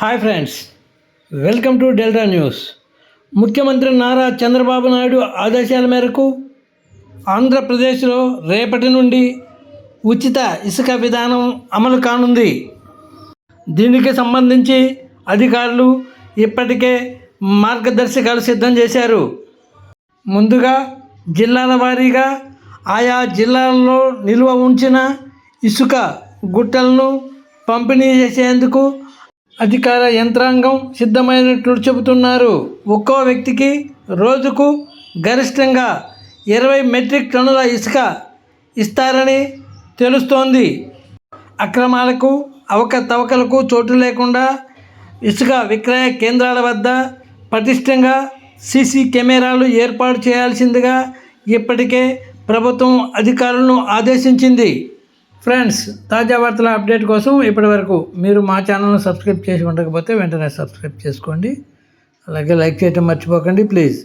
Hi friends welcome to Delta News. ముఖ్యమంత్రి నారా చంద్రబాబు నాయుడు ఆదేశాల మేరకు ఆంధ్రప్రదేశ్లో రేపటి నుండి ఉచిత ఇసుక విధానం అమలు కానుంది. దీనికి సంబంధించి అధికారులు ఇప్పటికే మార్గదర్శకాలు సిద్ధం చేశారు. ముందుగా జిల్లాల వారీగా ఆయా జిల్లాల్లో నిల్వ ఉంచిన ఇసుక గుట్టలను పంపిణీ చేసేందుకు అధికార యంత్రాంగం సిద్ధమైనట్లు చెబుతున్నారు. ఒక్కో వ్యక్తికి రోజుకు గరిష్టంగా ఇరవై మెట్రిక్ టన్నుల ఇసుక ఇస్తారని తెలుస్తోంది. అక్రమాలకు అవకతవకలకు చోటు లేకుండా ఇసుక విక్రయ కేంద్రాల వద్ద పటిష్టంగా సీసీ కెమెరాలు ఏర్పాటు చేయాల్సిందిగా ఇప్పటికే ప్రభుత్వం అధికారులను ఆదేశించింది. ఫ్రెండ్స్ తాజా వార్తల అప్డేట్ కోసం ఇప్పటివరకు మీరు మా ఛానల్ను సబ్స్క్రైబ్ చేసి ఉండకపోతే వెంటనే సబ్స్క్రైబ్ చేసుకోండి. అలాగే లైక్ చేయటం మర్చిపోకండి ప్లీజ్.